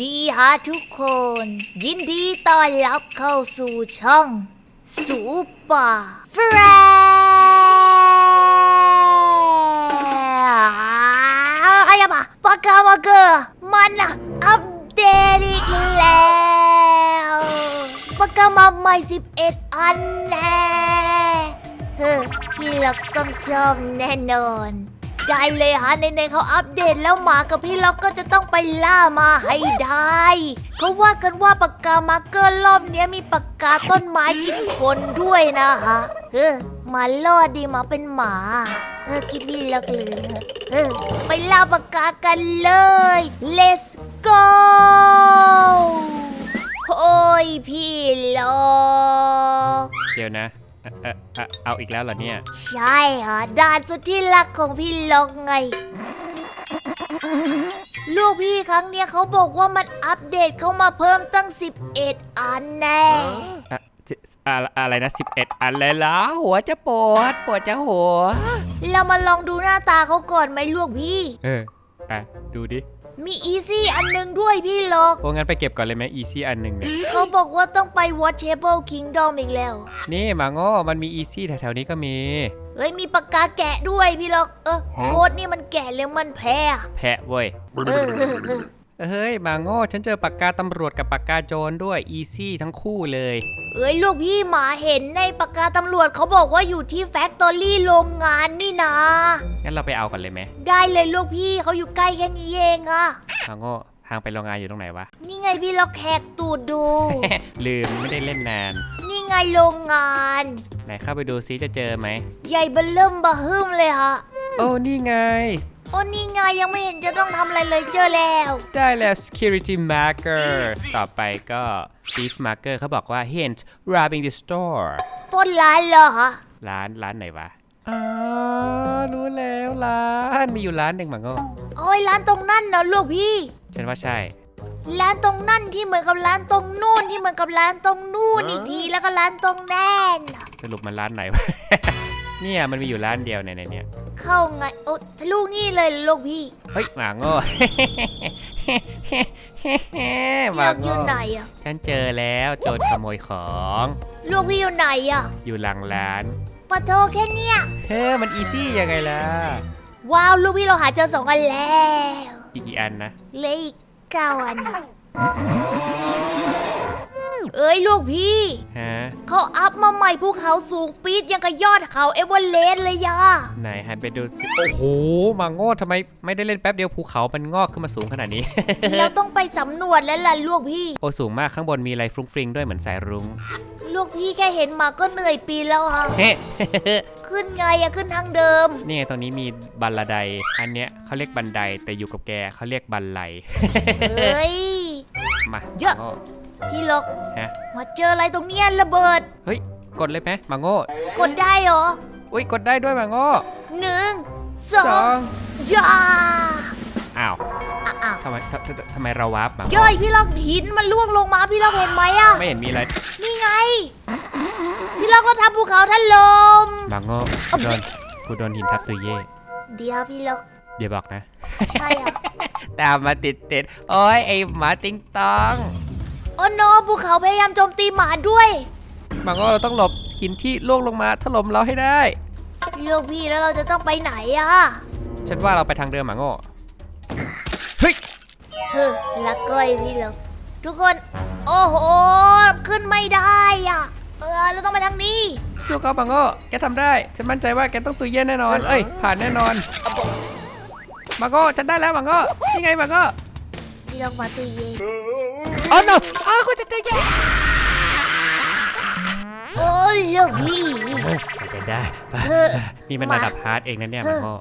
ดีฮะทุกคน ยินดีต้อนรับเข้าสู่ช่องสูปอร์แฟร์อะไรปะปากกามาเกอร์มันอัปเดตอีกแล้วปากกามาใหม่ 11 อันแน่เฮ้ยพี่ล็อกต้องชอบแน่นอน ได้เลยฮะในในเขาอัปเดตแล้วหมากับพี่ล็อกก็จะต้องไปล่ามาให้ได้เขาว่ากันว่าปากกามาร์เกอร์รอบนี้มีปากกาต้นไม้กินคนด้วยนะฮะเออมาล่อดีมาเป็นหมาเออกินพี่ล็อกเลยเออไปล่าปากกากันเลย let's go โอ้ยพี่ล็อก เดี๋ยวนะ เอ่อเอ่อเอ่อเอาอีกแล้วเหรอเนี่ย ใช่ฮะด่านสุดที่รักของพี่ล็อกไง ลูกพี่ครั้งเนี้ยเขาบอกว่ามันอัปเดตเข้ามาเพิ่มตั้ง 11 อันแน่ อะสิอะอะไรนะ 11 อันเลยเหรอหัวจะปวด ปวดจะหัว เรามาลองดูหน้าตาเขาก่อนไหมลูกพี่ เออ อะ ดูดิ มีอีซี่อันหนึงด้วยพี่ล็อกโอ้งั้นไปเก็บก่อนเลยไหมอีซี่อันหนึ่งเนี่ย เขาบอกว่าต้องไป Watchable Kingdom อีกแล้ว นี่หมาโง่มันมีอีซี่แถวๆนี้ก็มี เฮ้ยมีปากกาแกะด้วยพี่ล็อกเออโกดนี่มันแกะหรือมันแพ้อะแพะเว้ย เออ เออเออเฮ้ยหมาโง่ฉันเจอปากกาตำรวจกับปากกาโจรด้วยอีซี่ทั้งคู่เลย เอ้ยลูกพี่หมาเห็นในปากกาตำรวจเขาบอกว่าอยู่ที่แฟคทอรี่โรงงานนี่นะ งั้นเราไปเอากันเลยไหมได้เลยลูกพี่เขาอยู่ใกล้แค่นี้เองอะหมาโง่ทางไปโรงงานอยู่ตรงไหนวะ นี่ไงพี่ล็อกแขกตูดดู ลืมไม่ได้เล่นนาน นี่ไงโรงงานไหนเข้าไปดูซิจะเจอไหม ใหญ่เบลเริ่มบะฮึมเลยฮะโอ้นี่ไง โอ้นี่ไงยังไม่เห็นจะต้องทำอะไรเลยเจอแล้ว ได้แล้ว security marker ต่อไปก็ thief marker เขาบอกว่า hint robbing the store ปล้นร้านเหรอฮะร้านร้านไหนวะอ๋อรู้แล้วร้านมีอยู่ร้านหนึ่งหมังโง่โอ้ยร้านตรงนั่นนะลูกพี่ ฉันว่าใช่ ร้านตรงนั่นที่เหมือนกับร้านตรงนู่นที่เหมือนกับร้านตรงนู่นอีกทีแล้วก็ร้านตรงแน่นน่ะสรุปมันร้านไหนวะ เนี่ยมันมีอยู่ร้านเดียวในในเนี่ยเข้าไงโอ้ทะลุงี้เลยลูกพี่เฮ้ยหมาโง่หอมายากอโง่ยู่ไหนอะฉันเจอแล้วโจรขโมยของลูกพี่อยู่ไหนอะอยู่หลังร้านปะโทแค่เนี้ยเฮ้ยมันอีซี่ยังไงล่ะว้าวลูกพี่เราหาเจอสองอันแล้วอีกกี่อันนะเหลยอีกเก้าอันอะ เอ้ยลูกพี่ ฮะ เขาอัพมาใหม่ภูเขาสูงปี๊ดยังกับยอดเขาเอเวอเรสต์เลยยะไหนหันไปดูสิโอ้โหมาโง่ทำไมไม่ได้เล่นแป๊บเดียวภูเขามันงอกขึ้นมาสูงขนาดนี้ เราต้องไปสำรวจแล้วล่ะลูกพี่ โอ้สูงมากข้างบนมีอะไรฟรุ้งฟริงด้วยเหมือนสายรุ้งลูกพี่แค่เห็นมาก็เหนื่อยปีนแล้วฮะเฮ้ ขึ้นไงอะขึ้นทางเดิม นี่ไงตรงนี้มีบันไดอันเนี้ยเขาเรียกบันไดแต่อยู่กับแกเขาเรียกบันไล เฮ้ย มาเยอะ มาโง่ พี่ลกฮะ มาเจออะไรตรงเนี้ยระเบิด เฮ้ย กดเลยไหมมาโง่กดได้เหรออุ้ยกดได้ด้วยมาโง่หนึ่งสสอองงจ้าอ้าวอะอะทำไมทำทำทำไมเราวาร์ปมาเจ้ยพี่ลอกหินมันล่วงลงมาพี่ลอกเห็นไหมอะไม่เห็นมีอะไรนี่ไง พี่ลอกก็ทำภูเขาถล่มมาโง่โดนกูโดนหินทับตัวเย่เดี๋ยวพี่ลอกเดี๋ยวบอกนะ ใช่อะตามมาติดติดๆโอ้ยไอหมาติงตองโอ้โนภูเขาพยายามโจมตีหมาด้วยมาโง่เราต้องหลบหินที่ล่วงลงมาถล่มเราให้ได้ลูกพี่แล้วเราจะต้องไปไหนอะฉันว่าเราไปทางเดิมหมาโง่เฮ้ยเฮ้อละก้อยพี่ลอกทุกคน โอ้โห ขึ้นไม่ได้อะเออเราต้องไปทางนี้ สู้เขาหมาโง่แกทำได้ ฉันมั่นใจว่าแกต้องตุยเย็นแน่นอน เอ้ย ผ่านแน่นอนหมาโง่ฉันได้แล้วหมาโง่นี่ไงหมาโง่พี่ลอกมาตุยเย็น อ๋อ no อ๋อคุณจะตุยเย็นโอ้ยลูกพี่จะได้ปะเออนี่มันระดับฮาร์ดเองนะเนี่ยหมาโง่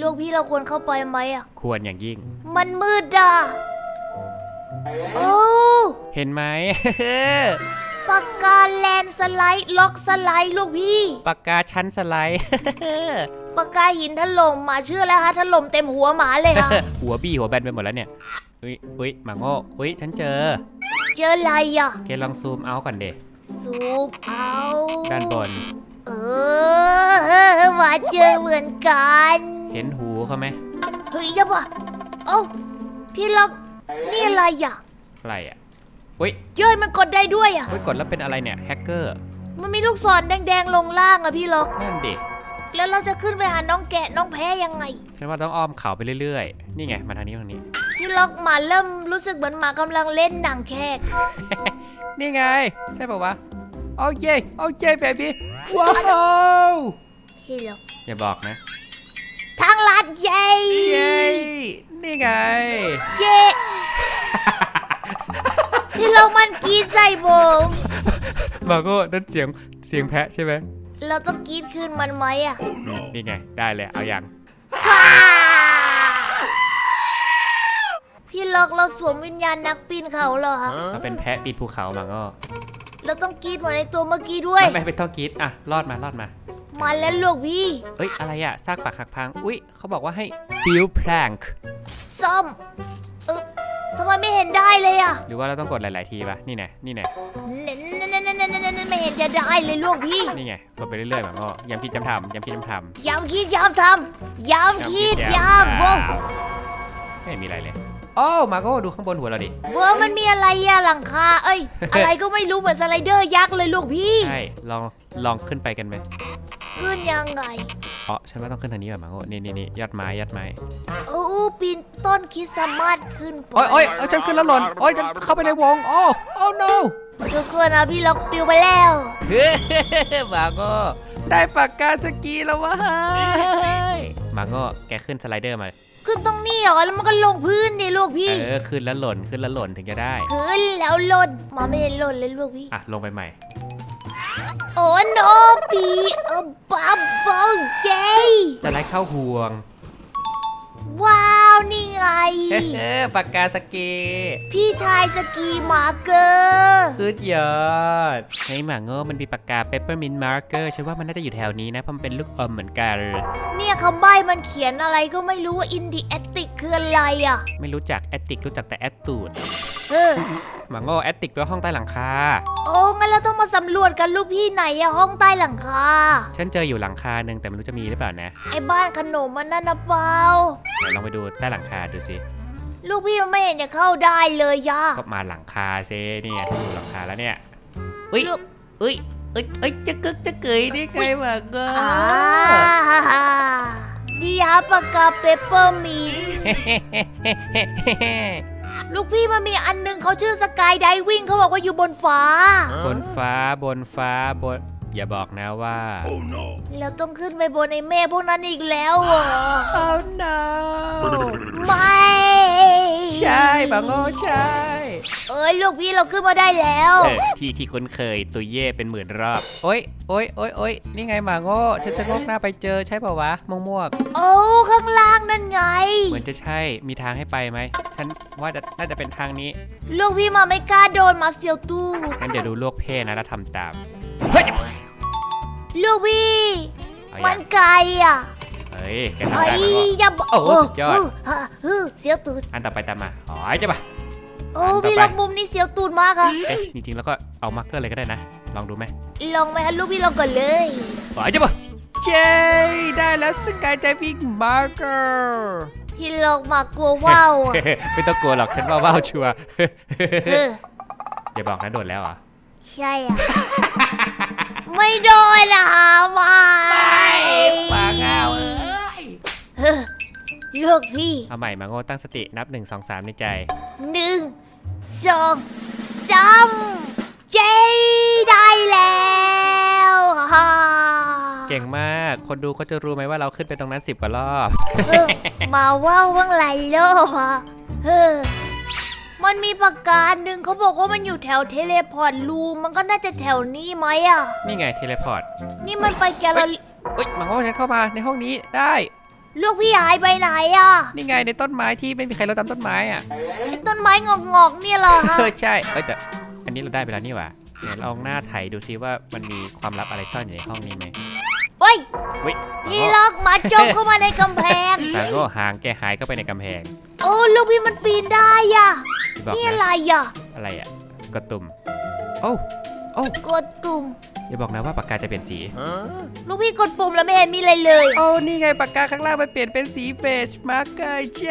ลูกพี่เราควรเข้าไปไหมอะควรอย่างยิ่ง มันมืดอะโอ้เห็นไหม ปากกาแลนด์สไลด์ล็อกสไลด์ลูกพี่ปากกาชั้นสไลด์ ปากกาหินถล่มมาเชื่อแล้วฮะถล่มเต็มหัวหมาเลยค่ะหัวบี้หัวแบนไปหมดแล้วเนี่ย อุ้ยอุ้ยหมาโง่อุ้ยฉันเจอเจออะไรอะแกลองซูมเอาก่อนเดซูปเอาด้านบน เออมาเจอเหมือนกันเห็นหูเขาไหมเฮ้ยจะปะเอ้าพี่ล็อกนี่อะไรอะอะไรอะอุ้ยเย้ยมันกดได้ด้วยอะอุ้ยกดแล้วเป็นอะไรเนี่ยแฮกเกอร์มันมีลูกศรแดงๆลงล่างอะพี่ล็อกนั่นดิแล้วเราจะขึ้นไปหาน้องแกะน้องแพ้ยังไง ฉันว่าต้องอ้อมเขาไปเรื่อยๆ นี่ไงมาทางนี้ทางนี้ พี่ล็อกหมาเริ่มรู้สึกเหมือนหมากำลังเล่นหนังแขกนี่ไง ใช่ป่าวะโอ้เย่โอ้เย่เบบี้ว้าวพี่ล็อกอย่าบอกนะทางลัดเย้เย้นี่ไงเย้พี่ล็อกมันกรีดใส่ผมมาโก้นั่นเสียงเสียงแพะใช่ไหมเราต้องกรีดคืนมันไหมอะนี่ไงได้เลยเอาอย่าง ว้าพี่ ล็อกเราสวมวิญญาณนักปีนเขาเหรอคะเราเป็นแพะปีนภูเขามาโก้เราต้องกรีดเหมือนในตัวเมื่อกี้ด้วยไม่ไม่ต้องกรีดอะรอดมารอดมา มาแล้วลูกพี่เอ้ยอะไรอะซากปากหักพัง อุ้ยเขาบอกว่าให้ build plank ซ่อมเออทำไมไม่เห็นได้เลยอะหรือว่าเราต้องกดหลายๆทีปะนี่ไงนี่ไงเน่นเน่นเน่นเน่นเน่นเน่นไม่เห็นจะได้เลยลูกพี่นี่ไงกดไปเรื่อยๆแบบก็ย้ำคิดย้ำทำย้ำคิดย้ำทำย้ำคิดย้ำทำย้ำคิดย้ำวงไม่มีอะไรเลย โอ้มาโก้ดูข้างบนหัวเราดิว่ามันมีอะไรอะหลังคา เอ้ย อะไรก็ไม่รู้เหมือนสไลเดอร์ยักษ์เลยลูกพี่ ใช่ ลอง ลองขึ้นไปกันไหมขึ้นยังไง อ๋อฉันว่าต้องขึ้นทางนี้แบบมาโก้นี่นี่นี่ยอดไม้ยอดไม้ โอ้ปีนต้นคริสต์มาสขึ้นไปโอ้ยโอ้ยโอ้ยฉันขึ้นแล้วหล่น โอ้ยฉันเข้าไปในวง โอ้โอ้ no ทุกคนนะพี่ล็อกปิวไปแล้วเฮ้มาโก้ได้ปากกาสกีแล้ววะเฮ้ย มาโก้แกขึ้นสไลเดอร์มา ขึ้นตรงนี้เหรอแล้วมันก็ลงพื้นดิลูกพี่ เออขึ้นแล้วหล่นขึ้นแล้วหล่นถึงจะได้ ขึ้นแล้วหล่นหมาไม่เห็นหล่นเลยลูกพี่ อะลงไปใหม่ โอ้โนปีเออบับเบิ้ลเจจะไล่เข้าห่วง ว้าว นี่ไง เฮ้ปากกาสกีพี่ชายสกีมาร์เกอร์สุดยอดเฮ้ยหมาโง่มันมีปากกาเปปเปอร์มินต์มาร์เกอร์ฉันว่ามันน่าจะอยู่แถวนี้นะเพราะมันเป็นลูกอมเหมือนกัน เนี่ยคำใบ้มันเขียนอะไรก็ไม่รู้ว่าอินดีแอตติกคืออะไรอะ ไม่รู้จักแอตติกรู้จักแต่แอตตูด เออ หมาโง่แอตติกแปลว่าห้องใต้หลังคา โอ้งั้นเราต้องมาสำรวจกันลูกพี่ไหนอะห้องใต้หลังคา ฉันเจออยู่หลังคาหนึ่งแต่ไม่รู้จะมีหรือเปล่านะไอ้บ้านขนมมันนั่นนะเปล่า เดี๋ยวลองไปดูใต้หลังคาดูสิลูกพี่มันไม่เห็นจะเข้าได้เลยย่าก็มาหลังคาเซเนี่ยฉันอยู่หลังคาแล้วเนี่ยอุ้ยลูกอุ้ยเอ้ยเอ้ยจะกึกจะเกยได้ไงหมาโง่อ่าฮ่าฮ่าดีฮะปากกาเปเปอร์มี ลูกพี่มันมีอันหนึงเขาชื่อสกายไดวิ่งเขาบอกว่าอยู่บนฟ้า บนฟ้าบนฟ้าบน อย่าบอกนะว่าเราต้องขึ้นไปบนไอ้เมฆพวกนั้นอีกแล้วเหรอ Oh no ไม่ ใช่บังโง่ใช่ เอ้ยลูกพี่เราขึ้นมาได้แล้ว เออที่ที่คุ้นเคยตุยเย่เป็นหมื่นรอบ โอ๊ยโอ๊ยโอ๊ยโอ๊ยนี่ไงหมาโง่ฉันจะงกหน้าไปเจอใช่เปล่าวะม่วงม่วงโอ้ข้างล่างนั่นไง ๆเหมือนจะใช่มีทางให้ไปไหม ฉันว่าจะน่าจะเป็นทางนี้ ลูกพี่มาไม่กล้าโดนมาเซียวตู้งั้นเดี๋ยวดูลวกเพ่นะแล้วทำตามเฮ้ย ลูกพี่เอามัอย่านงไกลอะเฮ้ยแกทำไอ้ได้ไหมวะ อย่าบอกโอ้โหสุดยอดเฮะเฮ้อเสียวตูดอันต่อไปตามมาอ๋อจะปะ โอ้อันต่อไป พี่ล็อกมุมนี้เสียวตูดมากอะเอ๊ะจริงๆแล้วก็เอามาร์กเกอร์เลยก็ได้นะ ลองดูไหมลองไหมฮะลูกพี่ลองก่อนเลย อ๋อจะปะเย้ได้แล้วสกายใจพิงมาร์เกอร์พี่ลองมากลัวว่าวอะไม่ต้องกลัวหรอกฉันว่าว้าวชัวร์ เอออย่าบอกนะโดดแล้วเหรอใช่อะ ไม่โดนละไม่ปากเอาเฮ้อลูกพี่เอาใหม่มาโง่ตั้งสตินับ1 2 3ในใจหนึ่งสองสามเย้ได้แล้วฮ่าเก่งมาก คนดูเขาจะรู้ไหมว่าเราขึ้นไปตรงนั้น10กว่ารอบเออมาว่าวบ้างไรโลกอะเออ มันมีปากกาหนึ่งเขาบอกว่ามันอยู่แถวเทเลพอร์ตรูมมันก็น่าจะแถวนี้ไหมอะ นี่ไงเทเลพอร์ตนี่มันไปแกลเลอรี่เฮ้ยมาโง่ฉันเข้ามาในห้องนี้ได้ ลูกพี่หายไปไหนอะนี่ไงในต้นไม้ที่ไม่มีใครรดน้ำต้นไม้อะไอ้ต้นไม้งอกๆเนี่ยเหรอฮะเออใช่เอ้ยแต่อันนี้เราได้ไปแล้วนี่หว่าเดี๋ยวลองหน้าไถดูซิว่ามันมีความลับอะไรซ่อนอยู่ในห้องนี้ไหมเฮ้ยเฮ้ยพี่ล็อกหมาจมเข้ามาในกำแพงมาโง่หางแกหายเข้าไปในกำแพง โอ้ลูกพี่มันปีนได้อะ บอกนี่นะอะไรอะอะไรอะกระตุ่มโอ้โอ้กดตุ่มอย่าบอกนะว่าปากกาจะเปลี่ยนสี ลูกพี่กดปุ่มแล้วไม่เห็นมีอะไรเลย โอ้นี่ไงปากกาข้างล่างมันเปลี่ยนเป็นสีเบจมาร์กเกอร์เจ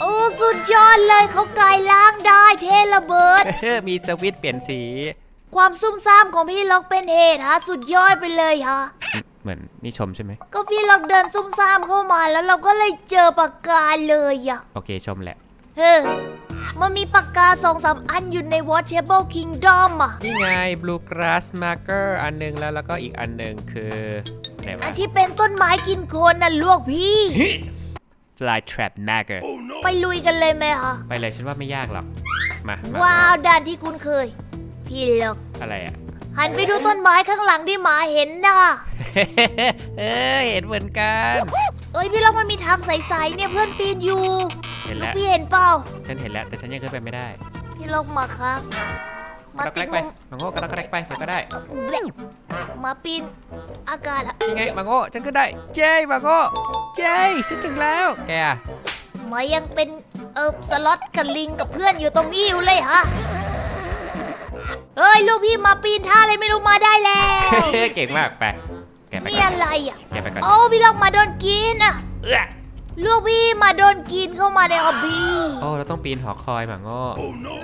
โอ้สุดยอดเลยเขากลายร่างได้เทระเบิด มีสวิตช์เปลี่ยนสี ความซุ่มซ่ามของพี่ล็อกเป็นเหตุฮะ สุดยอดไปเลยฮะ เหมือนนี่ชมใช่ไหม ก็พี่ล็อกเดินซุ่มซ่ามเข้ามาแล้วเราก็เลยเจอปากกาเลยอะโอเคชมแหละ เฮ้ย มันมีปากกาสองสามอันอยู่ใน Watchable Kingdom อะนี่ไง blue grass marker อันหนึงแล้วแล้วก็อีกอันหนึงคือไหนอัวะ นที่เป็นต้นไม้กินโคนน่ะลวกพี่ fly trap marker ไปลุยกันเลยไหมคะไปเลยฉันว่าไม่ยากหรอก มามาว้าวด่านที่คุ้นเคย พี่ล็อกอะไรอะ หันไปดูต้นไม้ข้างหลังที่หมาเห็นน่ะเอ้ยเห็นเหมือนกัน เอ้ยพี่ล็อกมันมีทางใสๆเนี่ยเพื่อนปีนอยู่เห็นลูกแล้วพี่เห็นเปล่าฉันเห็นแล้ว แต่ฉันยังขึ้นไปไม่ได้พี่ล็อกมาครับมาก็ติแกดไปมุมมังโง่ก็แล้วก็แกไปมันก็ได้มาปีนอากาศอะยังไงมังโง่ฉันก็ได้ เจ้มังโง่เจ้ฉันถึงแล้ว แกอะมายังเป็นเออสล็อตกับลิงกับเพื่อนอยู่ตรงนี้อยู่เลยฮะเอ้ยลูกพี่มาปีนท่าอะไรไม่รู้มาได้แล้ว เก่งมากไป แกไปนี่ก่อนอะไรอะ แกไปก่อนโอ้พี่ล็อกมาโดนกินอะเอื้อลูกพี่มาโดนกินเข้ามาในฮอบบี้โอ้เราต้องปีนหอคอยมังโง่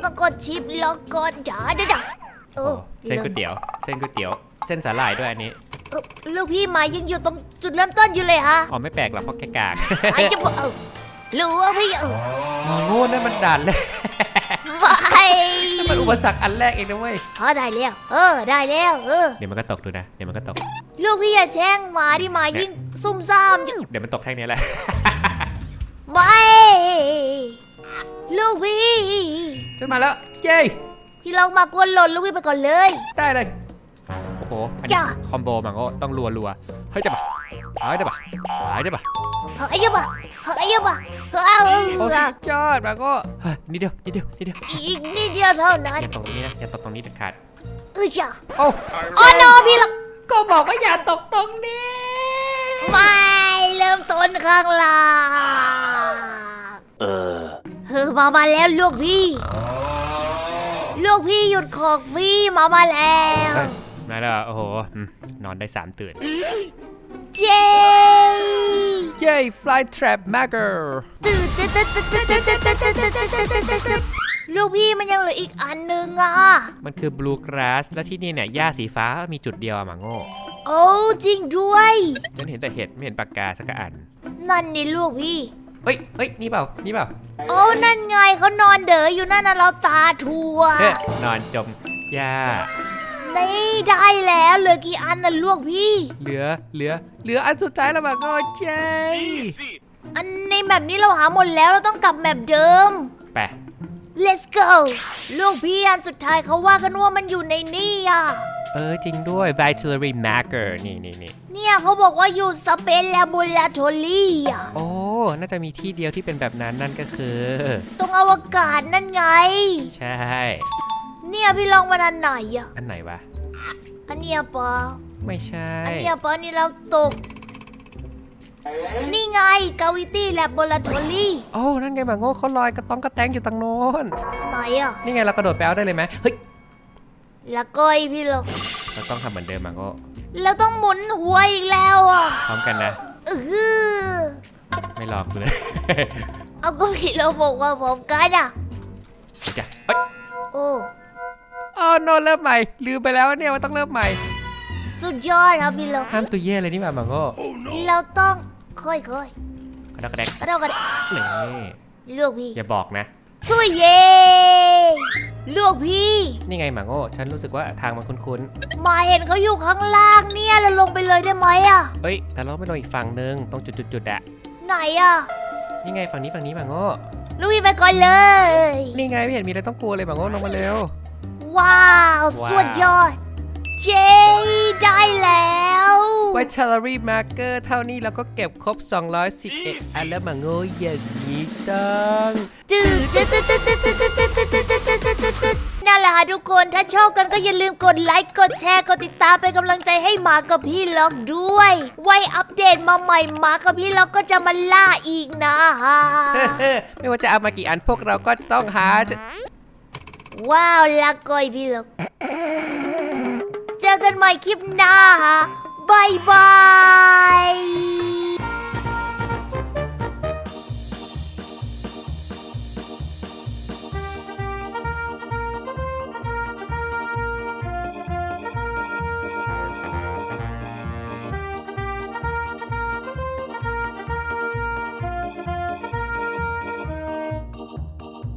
ต้องกดชิปล็อกกดจ๋าจ๋าจ๋าเอโอ้อเส้นก๋วยเตี๋ยว เส้นก๋วยเตี๋ยว เส้นสาหร่ายด้วยอันนี้เออลูกพี่มายังอยู่ตรงจุดเริ่มต้นอยู่เลยฮะอ๋อไม่แปลกหรอกเพราะแกกากไอ้จะบอกเออรู้ว่าพี่เออมังโง่นั่นมันด่านเลยไม่มันอุปสรรคอันแรกเองนะเว้ยพอได้แล้ว เออได้แล้ว เออ เดี๋ยวมันก็ตกดูนะ เดี๋ยวมันก็ตก ลูกพี่อย่าแช่งหมาที่หมายิ่งซุ่มซ่ามอยู่เดี๋ยวมันตกแท่งนี้แหละ ไม่ลูกพี่ฉันมาแล้วเจ้พี่ลองมากวนหล่นลูกพี่ไปก่อนเลย ได้เลย โอ้โห อันนี้จ้ะ คอมโบมังโง่ต้องรัวรัวๆเฮ้ยจะปะหายจะปะหายจะปะเฮ้ยยะบะเฮ้ยยะบะเฮ้ยโอ้สุดยอดมังโง่เฮ้ยนิดเดียวนิดเดียวนิดเดียวอีกนิดเดียวเท่านั้นอย่าตกตรงนี้นะอย่าตกตรงนี้เด็ดขาดเอ้ยจ้ะโอ้อ๋อโนพี่ลอง ก็บอกว่าอย่าตกตรงนี้ ไม่เริ่มต้นข้างล่างเออเฮ้ยมามาแล้วลูกพี่ลูกพี่หยุดของพี่มามาแล้วเฮ้ยมาแล้วโอ้โหอืมนอนได้สามตื่นเจ๊เย้ fly trap maker ตื่นตื่นตื่นตื่นตื่นตื่นตื่นตื่นตื่นตื่นตื่น ลูกพี่มันยังเหลืออีกอันนึงอะ มันคือ blue grass แล้วที่นี่เนี่ยหญ้าสีฟ้ามีจุดเดียวอะมังโง่โอ้จริงด้วย ฉันเห็นแต่เห็ดไม่เห็นปากกาสักอันนั่นนี่ลูกพี่ เฮ้ยเฮ้ยนี่เปล่านี่เปล่าโอ้นั่นไงเขานอนเด๋ออยู่นั่นน่ะเราตาทั่ว เฮ้ยนอนจมหญ้านี่ได้แล้วเหลือกี่อันน่ะลูกพี่ เหลือเหลือเหลืออันสุดท้ายแล้วมังโง่เจ้อันในแบบนี้เราหาหมดแล้วเราต้องกลับแบบเดิม ไป let's go ลูกพี่อันสุดท้ายเขาว่ากันว่ามันอยู่ในนี่อะ เออจริงด้วย Vitally Maker นี่นี่นี่เนี่ยเขาบอกว่าอยู่สเปนแลบูลาโทลี่อะ โอ้ น่าจะมีที่เดียวที่เป็นแบบนั้นนั่นก็คือ ตรงอวกาศนั่นไง ใช่ เนี่ยพี่ลองมาดันไหนอะ อันไหนวะ อันเนี้ยปะไม่ใช่ อันเนี้ยปะนี่เราตก นี่ไงกาวิตี้แลบ o ร a ทอรี่โอ้นั่นไงมังโง่เขาลอยกระต้องกระแตงอยู่ตรงโน้นไหนอะ นี่ไงเรากระโดดไปเอาได้เลยไหมเฮ้ยแล้วก้อยพี่ลองเราต้องทำเหมือนเดิมมังโง่แล้วต้องหมุนหัวอีกแล้วอะพร้อมกันนะเออไม่หลอกกูเลย เอาก็พี่เราบอกว่าผมกันอะจ้ะเฮ้ยโอ้อ๋อโนเริ่มใหม่ลืมไปแล้วเนี่ยว่าต้องเริ่มใหม่ สุดยอดครับพี่ลองห้ามตัวเย่เลยนี่หว่ามังโง่เราต้อง ค่อยกระดกกระแดกๆกระโดดกระโดดนี่ลูกพี่อย่าบอกนะสุยเย่ลูกพี่ นี่ไงมังโง่ฉันรู้สึกว่าทางมันคุ้นมาเห็นเขาอยู่ข้างล่างเนี่ยเราลงไปเลยได้ไหมอะ ๆเฮ้ย แต่เราไม่ลงอีกฝั่งนึงตรงจุดๆๆอะไหนอะนี่ไงฝั่งนี้ฝั่งนี้มังโง่ลูกพี่ไปก่อนเลย นี่ไงไม่เห็นมีอะไรต้องกลัวเลยมังโง่ลงมาเร็ว ว้าว ว้าว สุดยอด เจ ได้แล้วไวท์เชลรี่มาร์เกอร์เท่านี้เราก็เก็บครบ 211 อันแล้วมังโง่อย่างนี้ต้องจืดจืดจืดจืดจืดจืดจืดจืดจืดจืดจืดจืดจืดจืดนั่นแหละค่ะทุกคนถ้าชอบกันก็อย่าลืมกดไลค์กดแชร์กดติดตามเป็นกำลังใจให้หมากับพี่ล็อกด้วย ไว้อัปเดตมาใหม่หมากับพี่ล็อกก็จะมาล่าอีกนะฮะไม่ว่าจะเอามากี่อันพวกเราก็ต้องหาจะว้าวลาก่อยพี่ล็อกเจ อกันใหม่คลิปหน้าบายบาย